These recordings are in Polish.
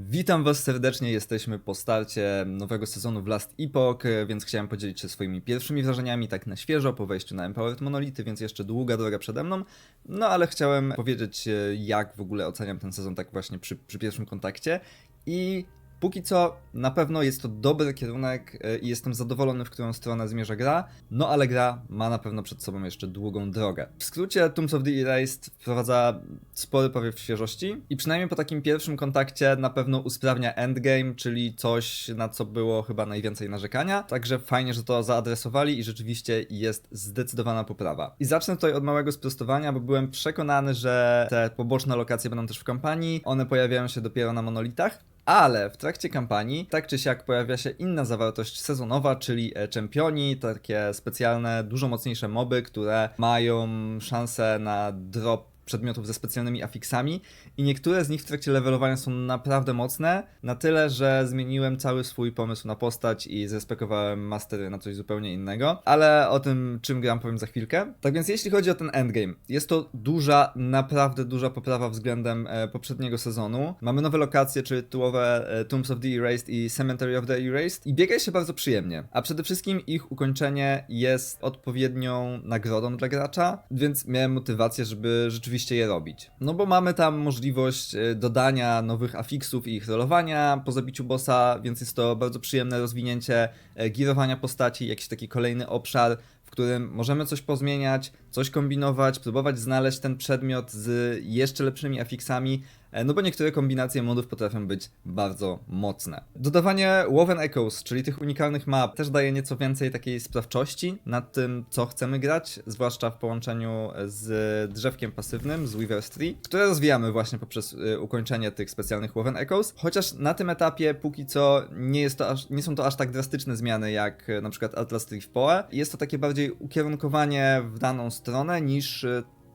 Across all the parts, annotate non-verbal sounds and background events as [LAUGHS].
Witam Was serdecznie, jesteśmy po starcie nowego sezonu w Last Epoch, więc chciałem podzielić się swoimi pierwszymi wrażeniami, tak na świeżo, po wejściu na Empowered Monolity, więc jeszcze długa droga przede mną. No ale chciałem powiedzieć, jak w ogóle oceniam ten sezon tak właśnie przy, przy pierwszym kontakcie. I póki co na pewno jest to dobry kierunek e, i jestem zadowolony, w którą stronę zmierza gra, no ale gra ma na pewno przed sobą jeszcze długą drogę. W skrócie Tombs of the Erased wprowadza spory powiew świeżości i przynajmniej po takim pierwszym kontakcie na pewno usprawnia endgame, czyli coś na co było chyba najwięcej narzekania, także fajnie, że to zaadresowali i rzeczywiście jest zdecydowana poprawa. I zacznę tutaj od małego sprostowania, bo byłem przekonany, że te poboczne lokacje będą też w kampanii, one pojawiają się dopiero na monolitach, ale w trakcie kampanii tak czy siak pojawia się inna zawartość sezonowa, czyli e, czempioni, takie specjalne, dużo mocniejsze moby, które mają szansę na drop przedmiotów ze specjalnymi afiksami i niektóre z nich w trakcie levelowania są naprawdę mocne, na tyle, że zmieniłem cały swój pomysł na postać i zrespekowałem mastery na coś zupełnie innego, ale o tym czym gram powiem za chwilkę. Tak więc jeśli chodzi o ten endgame, jest to duża, naprawdę duża poprawa względem e, poprzedniego sezonu. Mamy nowe lokacje, czyli tytułowe e, Tombs of the Erased i Cemetery of the Erased i biega się bardzo przyjemnie, a przede wszystkim ich ukończenie jest odpowiednią nagrodą dla gracza, więc miałem motywację, żeby rzeczywiście je robić. No bo mamy tam możliwość e, dodania nowych afiksów i ich rolowania po zabiciu bossa, więc jest to bardzo przyjemne rozwinięcie e, girowania postaci, jakiś taki kolejny obszar, w którym możemy coś pozmieniać, coś kombinować, próbować znaleźć ten przedmiot z jeszcze lepszymi afiksami, no bo niektóre kombinacje modów potrafią być bardzo mocne. Dodawanie Woven Echoes, czyli tych unikalnych map, też daje nieco więcej takiej sprawczości nad tym, co chcemy grać, zwłaszcza w połączeniu z drzewkiem pasywnym, z Weaver's Tree, które rozwijamy właśnie poprzez y, ukończenie tych specjalnych Woven Echoes, chociaż na tym etapie póki co nie, jest to aż, nie są to aż tak drastyczne zmiany jak y, na przykład Atlas Tree w Poe. Jest to takie bardziej ukierunkowanie w daną stronę niż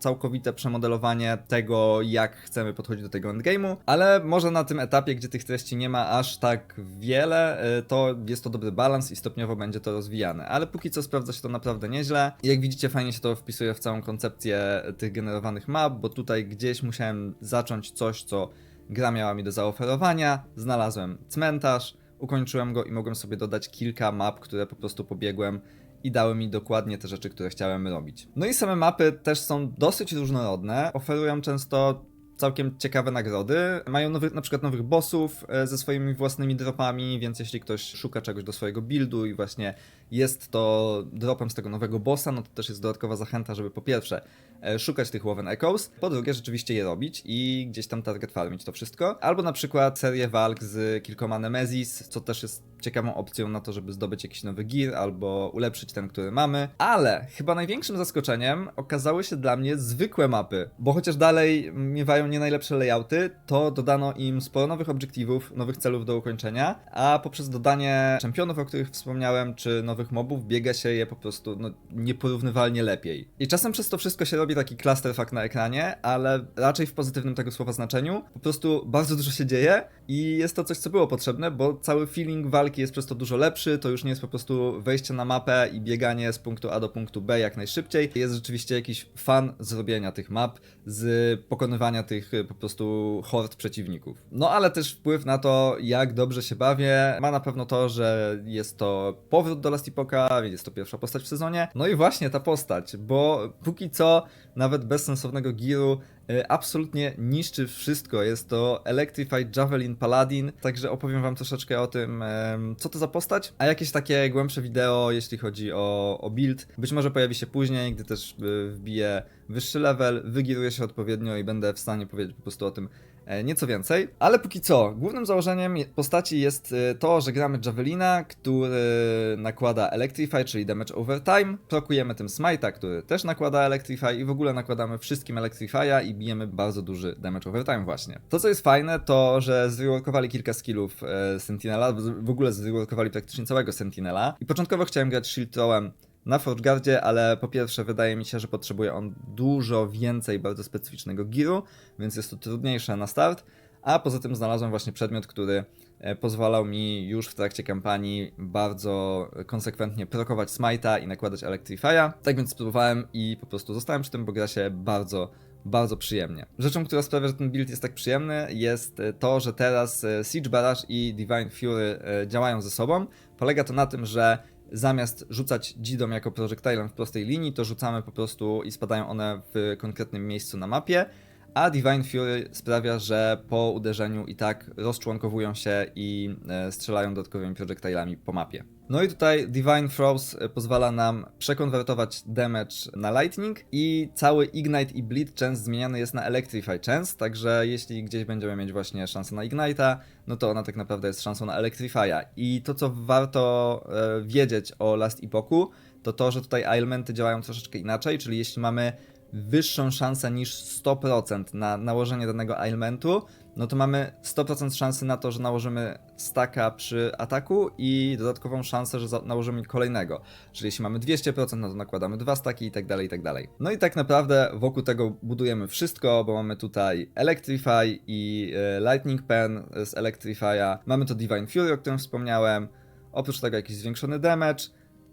całkowite przemodelowanie tego, jak chcemy podchodzić do tego endgame'u, ale może na tym etapie, gdzie tych treści nie ma aż tak wiele, y, to jest to dobry balans i stopniowo będzie to rozwijane, ale póki co sprawdza się to naprawdę nieźle. Jak widzicie, fajnie się to wpisuje w całą koncepcję tych generowanych map, bo tutaj gdzieś musiałem zacząć coś, co gra miała mi do zaoferowania, znalazłem cmentarz, ukończyłem go i mogłem sobie dodać kilka map, które po prostu pobiegłem i dały mi dokładnie te rzeczy, które chciałem robić. No i same mapy też są dosyć różnorodne, oferują często całkiem ciekawe nagrody. Mają nowych, na przykład nowych bossów e, ze swoimi własnymi dropami, więc jeśli ktoś szuka czegoś do swojego buildu i właśnie jest to dropem z tego nowego bossa, no to też jest dodatkowa zachęta, żeby po pierwsze e, szukać tych Woven Echoes, po drugie rzeczywiście je robić i gdzieś tam target farmić to wszystko. Albo na przykład serię walk z kilkoma Nemesis, co też jest ciekawą opcją na to, żeby zdobyć jakiś nowy gear albo ulepszyć ten, który mamy. Ale chyba największym zaskoczeniem okazały się dla mnie zwykłe mapy, bo chociaż dalej miewają nie najlepsze layouty, to dodano im sporo nowych obiektywów, nowych celów do ukończenia, a poprzez dodanie czempionów, o których wspomniałem, czy nowych mobów, biega się je po prostu no, nieporównywalnie lepiej. I czasem przez to wszystko się robi taki clusterfuck na ekranie, ale raczej w pozytywnym tego słowa znaczeniu. Po prostu bardzo dużo się dzieje i jest to coś, co było potrzebne, bo cały feeling walki jest przez to dużo lepszy, to już nie jest po prostu wejście na mapę i bieganie z punktu A do punktu B jak najszybciej. Jest rzeczywiście jakiś fan zrobienia tych map, z pokonywania tych y, po prostu hord przeciwników. No ale też wpływ na to, jak dobrze się bawię, ma na pewno to, że jest to powrót do Last Więc jest to pierwsza postać w sezonie. No i właśnie ta postać, bo póki co nawet bez sensownego giru y, absolutnie niszczy wszystko. Jest to Electrified Javelin Paladin, także opowiem wam troszeczkę o tym, co to za postać, a jakieś takie głębsze wideo, jeśli chodzi o, o build, być może pojawi się później, gdy też y, wbiję wyższy level, wygiruję się odpowiednio i będę w stanie powiedzieć po prostu o tym nieco więcej. Ale póki co, głównym założeniem postaci jest e, to, że gramy Javelina, który nakłada Electrify, czyli damage over time. Prokujemy tym Smite'a, który też nakłada Electrify i w ogóle nakładamy wszystkim Electrify'a i bijemy bardzo duży damage over time właśnie. To co jest fajne, to że zreworkowali kilka skillów e, Sentinela, w ogóle zreworkowali praktycznie całego Sentinela. I początkowo chciałem grać Shield Throwem na ForgeGuardzie, ale po pierwsze wydaje mi się, że potrzebuje on dużo więcej bardzo specyficznego giru, więc jest to trudniejsze na start, a poza tym znalazłem właśnie przedmiot, który e, pozwalał mi już w trakcie kampanii bardzo konsekwentnie prokować Smite'a i nakładać Electrify'a. Tak więc spróbowałem i po prostu zostałem przy tym, bo gra się bardzo, bardzo przyjemnie. Rzeczą, która sprawia, że ten build jest tak przyjemny, jest e, to, że teraz e, Siege Barrage i Divine Fury działają ze sobą. Polega to na tym, że zamiast rzucać dzidom jako projektilem w prostej linii, to rzucamy po prostu i spadają one w konkretnym miejscu na mapie. A Divine Fury sprawia, że po uderzeniu i tak rozczłonkowują się i e, strzelają dodatkowymi projectilami po mapie. No i tutaj Divine Throws e, pozwala nam przekonwertować damage na Lightning i cały Ignite i Bleed Chance zmieniany jest na Electrify Chance, także jeśli gdzieś będziemy mieć właśnie szansę na Ignite'a, no to ona tak naprawdę jest szansą na Electrify'a. I to co warto e, wiedzieć o Last Epochu, to to, że tutaj elementy działają troszeczkę inaczej, czyli jeśli mamy wyższą szansę niż 100% na nałożenie danego elementu, no to mamy 100% szansy na to, że nałożymy staka przy ataku i dodatkową szansę, że nałożymy kolejnego. Czyli jeśli mamy 200%, no to nakładamy dwa staki i tak dalej, i tak dalej. No i tak naprawdę wokół tego budujemy wszystko, bo mamy tutaj Electrify i e, Lightning Pen z Electrify'a. Mamy to Divine Fury, o którym wspomniałem. Oprócz tego jakiś zwiększony damage.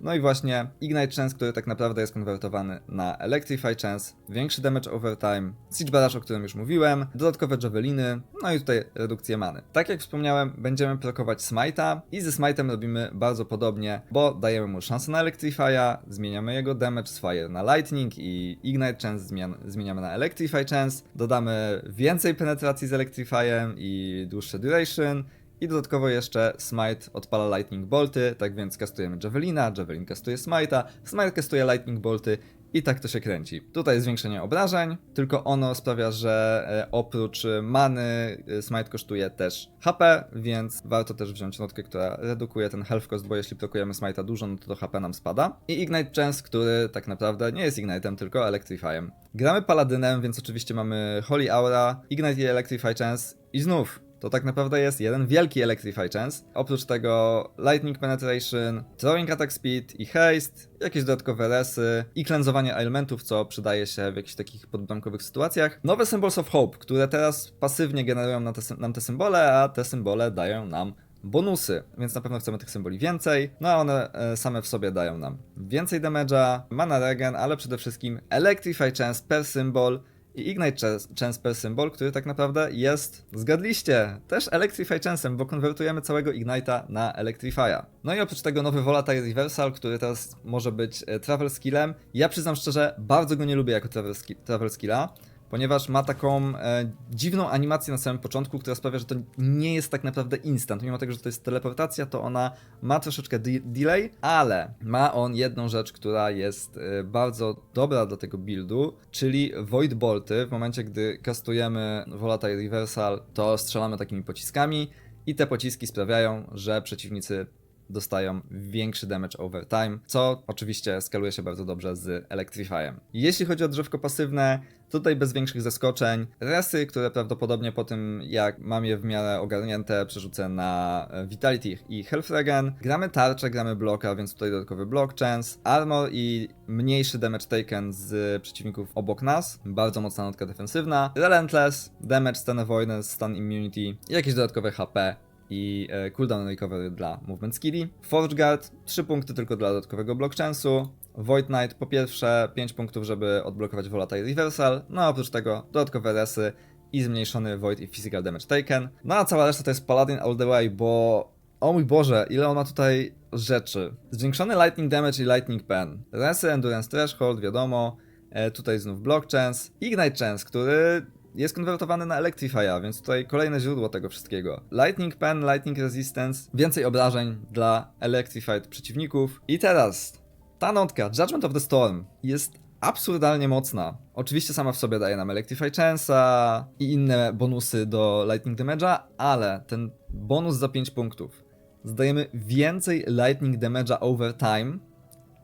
No i właśnie Ignite Chance, który tak naprawdę jest konwertowany na Electrify Chance, większy damage over time, Siege Barrage, o którym już mówiłem, dodatkowe javeliny, no i tutaj redukcję many. Tak jak wspomniałem, będziemy prokować Smite'a i ze Smite'em robimy bardzo podobnie, bo dajemy mu szansę na Electrify'a, zmieniamy jego damage z Fire na Lightning i Ignite Chance zmieniamy na Electrify Chance, dodamy więcej penetracji z Electrify'em i dłuższe duration, i dodatkowo jeszcze Smite odpala Lightning Bolty, tak więc kastujemy Javelina, Javelin kastuje Smite'a, Smite kastuje Lightning Bolty i tak to się kręci. Tutaj zwiększenie obrażeń, tylko ono sprawia, że e, oprócz many e, Smite kosztuje też HP, więc warto też wziąć notkę, która redukuje ten health cost, bo jeśli blokujemy Smite'a dużo, no to, to HP nam spada. I Ignite Chance, który tak naprawdę nie jest Ignite'em, tylko Electrify'em. Gramy Paladynem, więc oczywiście mamy Holy Aura, Ignite i Electrify Chance i znów to tak naprawdę jest jeden wielki Electrify Chance. Oprócz tego Lightning Penetration, Throwing Attack Speed i Haste, jakieś dodatkowe resy i klęzowanie elementów, co przydaje się w jakichś takich podbramkowych sytuacjach. Nowe Symbols of Hope, które teraz pasywnie generują nam te, nam te symbole, a te symbole dają nam bonusy, więc na pewno chcemy tych symboli więcej, no a one e, same w sobie dają nam więcej damage'a, mana regen, ale przede wszystkim Electrify Chance per symbol i Ignite Chance- per symbol, który tak naprawdę jest, zgadliście, też Electrify Chance'em, bo konwertujemy całego Ignite'a na Electrify'a. No i oprócz tego nowy Volatile Reversal, który teraz może być e, Travel Skillem. Ja przyznam szczerze, bardzo go nie lubię jako Travel, travel Skilla, ponieważ ma taką e, dziwną animację na samym początku, która sprawia, że to nie jest tak naprawdę instant. Mimo tego, że to jest teleportacja, to ona ma troszeczkę de- delay, ale ma on jedną rzecz, która jest e, bardzo dobra do tego buildu, czyli Void Bolty. W momencie, gdy kastujemy Volatile Reversal, to strzelamy takimi pociskami i te pociski sprawiają, że przeciwnicy dostają większy damage over time, co oczywiście skaluje się bardzo dobrze z Electrify'em. Jeśli chodzi o drzewko pasywne, tutaj bez większych zaskoczeń. Resy, które prawdopodobnie po tym, jak mam je w miarę ogarnięte, przerzucę na e, Vitality i Health Regen. Gramy tarczę, gramy bloka, więc tutaj dodatkowy block chance. Armor i mniejszy damage taken z przeciwników obok nas. Bardzo mocna notka defensywna. Relentless, damage, stun avoidance, stun immunity jakieś dodatkowe HP i e, cooldown recovery dla movement skilli. Forge Guard 3 punkty tylko dla dodatkowego block chance'u. Void Knight po pierwsze 5 punktów, żeby odblokować Volatile Reversal, no a oprócz tego dodatkowe resy i zmniejszony Void i Physical Damage Taken. No a cała reszta to jest Paladin all the way, bo o mój Boże, ile on ma tutaj rzeczy. Zwiększony Lightning Damage i Lightning Pen. Resy, Endurance Threshold, wiadomo. E, tutaj znów Block Chance. Ignite Chance, który jest konwertowany na Electrify'a, więc tutaj kolejne źródło tego wszystkiego. Lightning Pen, Lightning Resistance, więcej obrażeń dla Electrified przeciwników. I teraz ta notka, Judgment of the Storm, jest absurdalnie mocna. Oczywiście sama w sobie daje nam Electrify Chance'a i inne bonusy do Lightning Damage'a, ale ten bonus za 5 punktów. Zdajemy więcej Lightning Damage'a over time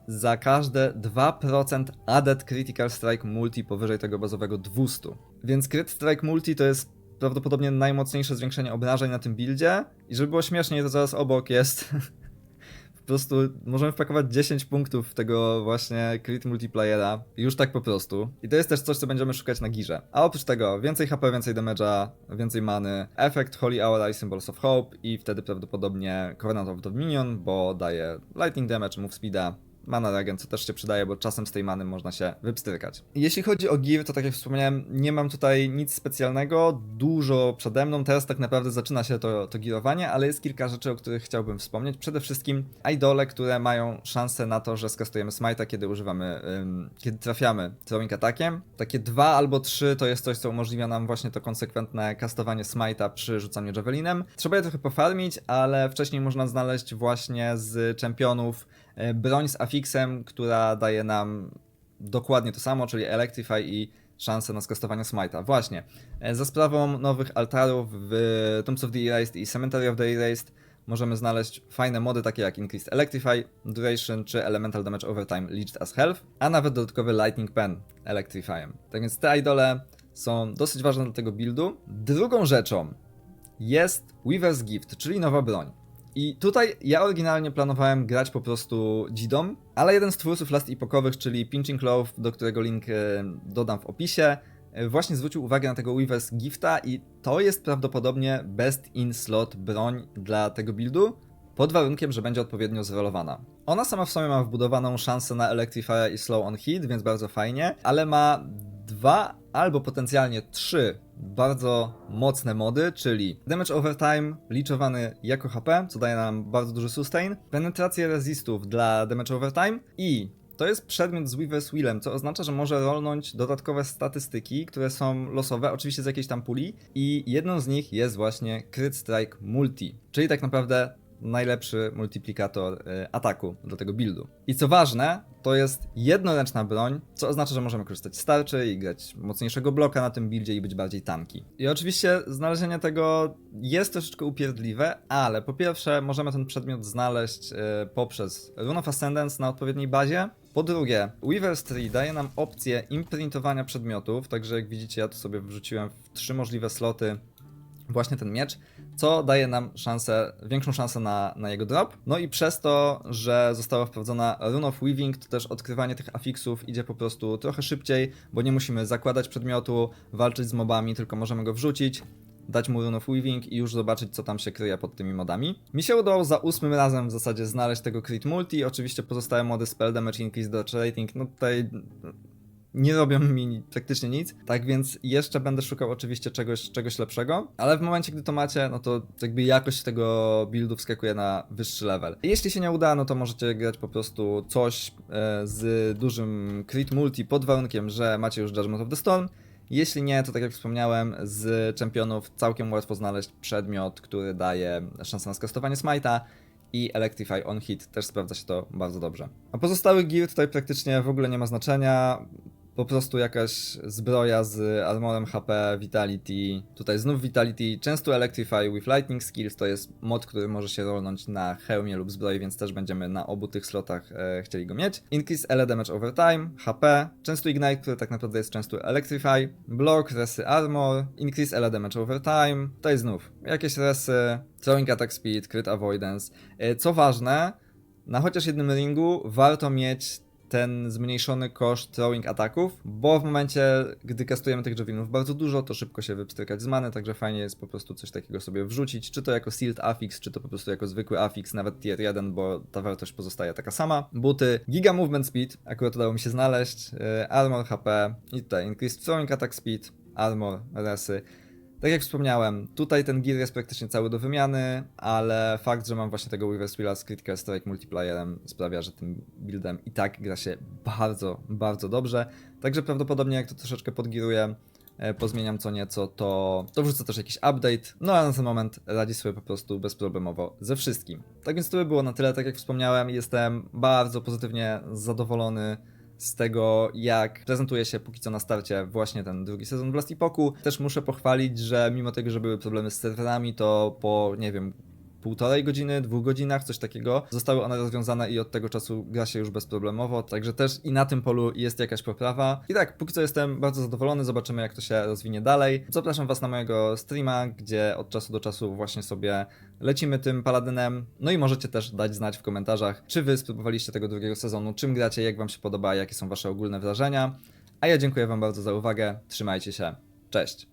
za każde 2% added critical strike multi powyżej tego bazowego 200. Więc crit strike multi to jest prawdopodobnie najmocniejsze zwiększenie obrażeń na tym buildzie i żeby było śmieszniej, to zaraz obok jest [LAUGHS] po prostu możemy wpakować 10 punktów tego właśnie crit multiplayera już tak po prostu. I to jest też coś, co będziemy szukać na girze. A oprócz tego więcej HP, więcej damage'a, więcej many, efekt Holy Hour i Symbols of Hope i wtedy prawdopodobnie Covenant of Dominion, bo daje lightning damage, move speeda mana regen, co też się przydaje, bo czasem z tej many można się wypstrykać. Jeśli chodzi o gear, to tak jak wspomniałem, nie mam tutaj nic specjalnego, dużo przede mną, teraz tak naprawdę zaczyna się to, to gearowanie, ale jest kilka rzeczy, o których chciałbym wspomnieć. Przede wszystkim idole, które mają szansę na to, że skastujemy smite'a, kiedy używamy, ym, kiedy trafiamy throwing atakiem. Takie dwa albo trzy to jest coś, co umożliwia nam właśnie to konsekwentne kastowanie smite'a przy rzucaniu javelinem. Trzeba je trochę pofarmić, ale wcześniej można znaleźć właśnie z czempionów broń z afixem, która daje nam dokładnie to samo, czyli Electrify i szansę na skastowanie smite'a. Właśnie, e, za sprawą nowych altarów w Tombs of the Erased i Cemetery of the Erased możemy znaleźć fajne mody takie jak Increased Electrify, Duration czy Elemental Damage Overtime Leached as Health, a nawet dodatkowy Lightning Pen Electrifyem. Tak więc te idole są dosyć ważne dla tego buildu. Drugą rzeczą jest Weaver's Gift, czyli nowa broń. I tutaj ja oryginalnie planowałem grać po prostu Dzidą, ale jeden z twórców Last Epokowych, czyli Pinching Love, do którego link e, dodam w opisie, e, właśnie zwrócił uwagę na tego Weaver's Gifta i to jest prawdopodobnie best in slot broń dla tego buildu, pod warunkiem, że będzie odpowiednio zrolowana. Ona sama w sobie ma wbudowaną szansę na Electrify i Slow on Hit, więc bardzo fajnie, ale ma dwa albo potencjalnie trzy bardzo mocne mody, czyli Damage Overtime liczowany jako HP, co daje nam bardzo duży sustain, penetrację resistów dla Damage Overtime i to jest przedmiot z Weaver's Willem, co oznacza, że może rolnąć dodatkowe statystyki, które są losowe, oczywiście z jakiejś tam puli i jedną z nich jest właśnie Crit Strike Multi, czyli tak naprawdę najlepszy multiplikator y, ataku do tego buildu. I co ważne, to jest jednoręczna broń, co oznacza, że możemy korzystać z tarczy i grać mocniejszego bloka na tym buildzie i być bardziej tanki. I oczywiście znalezienie tego jest troszeczkę upierdliwe, ale po pierwsze możemy ten przedmiot znaleźć y, poprzez Rune of Ascendance na odpowiedniej bazie, po drugie, Weaver's Tree daje nam opcję imprintowania przedmiotów, także jak widzicie ja tu sobie wrzuciłem w trzy możliwe sloty właśnie ten miecz, co daje nam szansę, większą szansę na, na jego drop. No i przez to, że została wprowadzona Rune of Weaving, to też odkrywanie tych afixów idzie po prostu trochę szybciej, bo nie musimy zakładać przedmiotu, walczyć z mobami, tylko możemy go wrzucić, dać mu Rune of Weaving i już zobaczyć, co tam się kryje pod tymi modami. Mi się udało za ósmym razem w zasadzie znaleźć tego Crit Multi, oczywiście pozostałe mody Spell Damage Increase Dodge Rating, no tutaj nie robią mi praktycznie nic, tak więc jeszcze będę szukał oczywiście czegoś, czegoś lepszego, ale w momencie, gdy to macie, no to jakby jakość tego buildu wskakuje na wyższy level. Jeśli się nie uda, no to możecie grać po prostu coś e, z dużym crit multi pod warunkiem, że macie już Judgment of the Storm, jeśli nie, to tak jak wspomniałem, z czempionów całkiem łatwo znaleźć przedmiot, który daje szansę na skastowanie smite'a i Electrify on hit, też sprawdza się to bardzo dobrze. A pozostały gear tutaj praktycznie w ogóle nie ma znaczenia, po prostu jakaś zbroja z armorem HP, Vitality, tutaj znów Vitality, często Electrify with Lightning Skills, to jest mod, który może się rolnąć na hełmie lub zbroi, więc też będziemy na obu tych slotach e, chcieli go mieć. Increase Ele Damage Over Time, HP, często Ignite, który tak naprawdę jest często Electrify, Block, Resy Armor, Increase Ele Damage Over Time, tutaj znów jakieś resy, Throwing Attack Speed, Crit Avoidance. E, co ważne, na chociaż jednym ringu warto mieć ten zmniejszony koszt throwing ataków, bo w momencie, gdy kastujemy tych javelinów bardzo dużo, to szybko się wypstrykać z many, także fajnie jest po prostu coś takiego sobie wrzucić, czy to jako sealed affix, czy to po prostu jako zwykły affix, nawet tier 1, bo ta wartość pozostaje taka sama. Buty, giga movement speed, akurat udało mi się znaleźć, yy, armor HP i tutaj increased throwing attack speed, armor, resy. Tak jak wspomniałem, tutaj ten gear jest praktycznie cały do wymiany, ale fakt, że mam właśnie tego Weaver's Wheela z Critical Strike multiplayerem sprawia, że tym buildem i tak gra się bardzo, bardzo dobrze. Także prawdopodobnie jak to troszeczkę podgiruję, e, pozmieniam co nieco, to, to wrzucę też jakiś update, no a na ten moment radzi sobie po prostu bezproblemowo ze wszystkim. Tak więc to by było na tyle, tak jak wspomniałem, jestem bardzo pozytywnie zadowolony z tego, jak prezentuje się póki co na starcie właśnie ten drugi sezon Blast Epoku. Też muszę pochwalić, że mimo tego, że były problemy z serwerami, to po, nie wiem, półtorej godziny, dwóch godzinach, coś takiego. Zostały one rozwiązane i od tego czasu gra się już bezproblemowo, także też i na tym polu jest jakaś poprawa. I tak, póki co jestem bardzo zadowolony, zobaczymy jak to się rozwinie dalej. Zapraszam Was na mojego streama, gdzie od czasu do czasu właśnie sobie lecimy tym paladynem. No i możecie też dać znać w komentarzach, czy Wy spróbowaliście tego drugiego sezonu, czym gracie, jak Wam się podoba, jakie są Wasze ogólne wrażenia. A ja dziękuję Wam bardzo za uwagę, trzymajcie się, cześć!